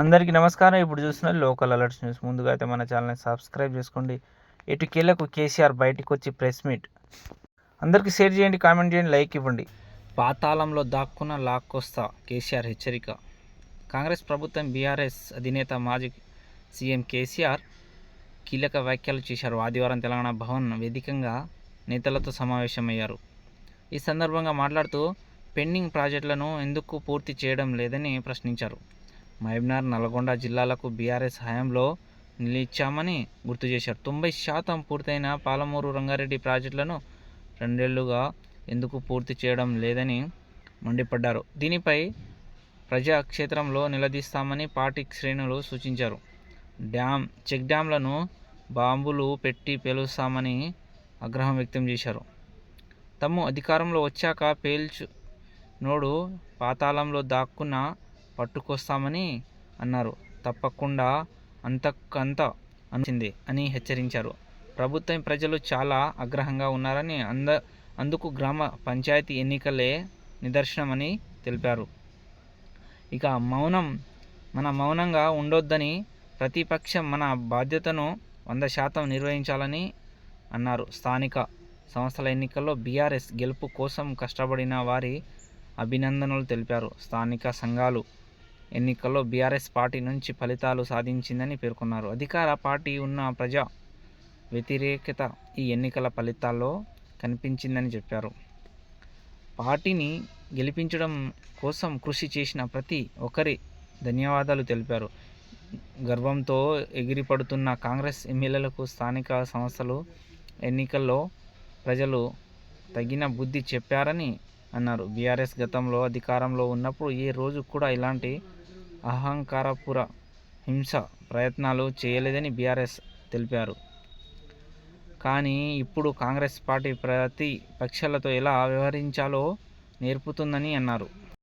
అందరికీ నమస్కారం. ఇప్పుడు చూస్తున్న లోకల్ అలర్ట్స్ న్యూస్. ముందుగా అయితే మన ఛానల్ని సబ్స్క్రైబ్ చేసుకోండి. ఎటుకేళ్ళకు కేసీఆర్ బయటికి వచ్చి ప్రెస్ మీట్. అందరికీ షేర్ చేయండి కామెంట్ చేయండి లైక్ ఇవ్వండి. పాతాళంలో దాక్కున్న లాక్కొస్తా కేసీఆర్ హెచ్చరిక. కాంగ్రెస్ ప్రభుత్వం బీఆర్ఎస్ అధినేత మాజీ సీఎం కేసీఆర్ కీలక వ్యాఖ్యలు చేశారు. ఆదివారం తెలంగాణ భవన్ వేదికంగా నేతలతో సమావేశమయ్యారు. ఈ సందర్భంగా మాట్లాడుతూ పెండింగ్ ప్రాజెక్టులను ఎందుకు పూర్తి చేయడం లేదని ప్రశ్నించారు. మహబూబ్నగర్ నల్గొండ జిల్లాలకు బీఆర్ఎస్ హయాంలో నిలిచామని గుర్తు చేశారు. తొంభై శాతం పూర్తయిన పాలమూరు రంగారెడ్డి ప్రాజెక్టులను రెండేళ్ళుగా ఎందుకు పూర్తి చేయడం లేదని మండిపడ్డారు. దీనిపై ప్రజాక్షేత్రంలో నిలదీస్తామని పార్టీ శ్రేణులు సూచించారు. డ్యామ్ చెక్ డ్యాంలను బాంబులు పెట్టి పేలుస్తామని ఆగ్రహం వ్యక్తం చేశారు. తమ్ము అధికారంలో వచ్చాక పేల్చు నోడు పాతాళంలో దాక్కున్న పట్టుకొస్తామని అన్నారు. తప్పకుండా అంతకంత అనిచింది అని హెచ్చరించారు. ప్రభుత్వం ప్రజలు చాలా ఆగ్రహంగా ఉన్నారని అంద అందుకు గ్రామ పంచాయతీ ఎన్నికలే నిదర్శనమని తెలిపారు. ఇక మౌనం మన మౌనంగా ఉండొద్దని ప్రతిపక్షం మన బాధ్యతను వంద శాతం నిర్వహించాలని అన్నారు. స్థానిక సంస్థల ఎన్నికల్లో బీఆర్ఎస్ గెలుపు కోసం కష్టపడిన వారి అభినందనలు తెలిపారు. స్థానిక సంఘాలు ఎన్నికల్లో బీఆర్ఎస్ పార్టీ నుంచి ఫలితాలు సాధించిందని పేర్కొన్నారు. అధికార పార్టీ ఉన్న ప్రజా వ్యతిరేకత ఈ ఎన్నికల ఫలితాల్లో కనిపించిందని చెప్పారు. పార్టీని గెలిపించడం కోసం కృషి చేసిన ప్రతి ఒక్కరి ధన్యవాదాలు తెలిపారు. గర్వంతో ఎగిరిపడుతున్న కాంగ్రెస్ ఎమ్మెల్యేలకు స్థానిక సంస్థలు ఎన్నికల్లో ప్రజలు తగిన బుద్ధి చెప్పారని అన్నారు. బీఆర్ఎస్ గతంలో అధికారంలో ఉన్నప్పుడు ఏ రోజు కూడా ఇలాంటి అహంకారపుర హింస ప్రయత్నాలు చేయలేదని బీఆర్ఎస్ తెలిపారు. కానీ ఇప్పుడు కాంగ్రెస్ పార్టీ ప్రతి పక్షాలతో ఎలా వ్యవహరించాలో నేర్పుతుందని అన్నారు.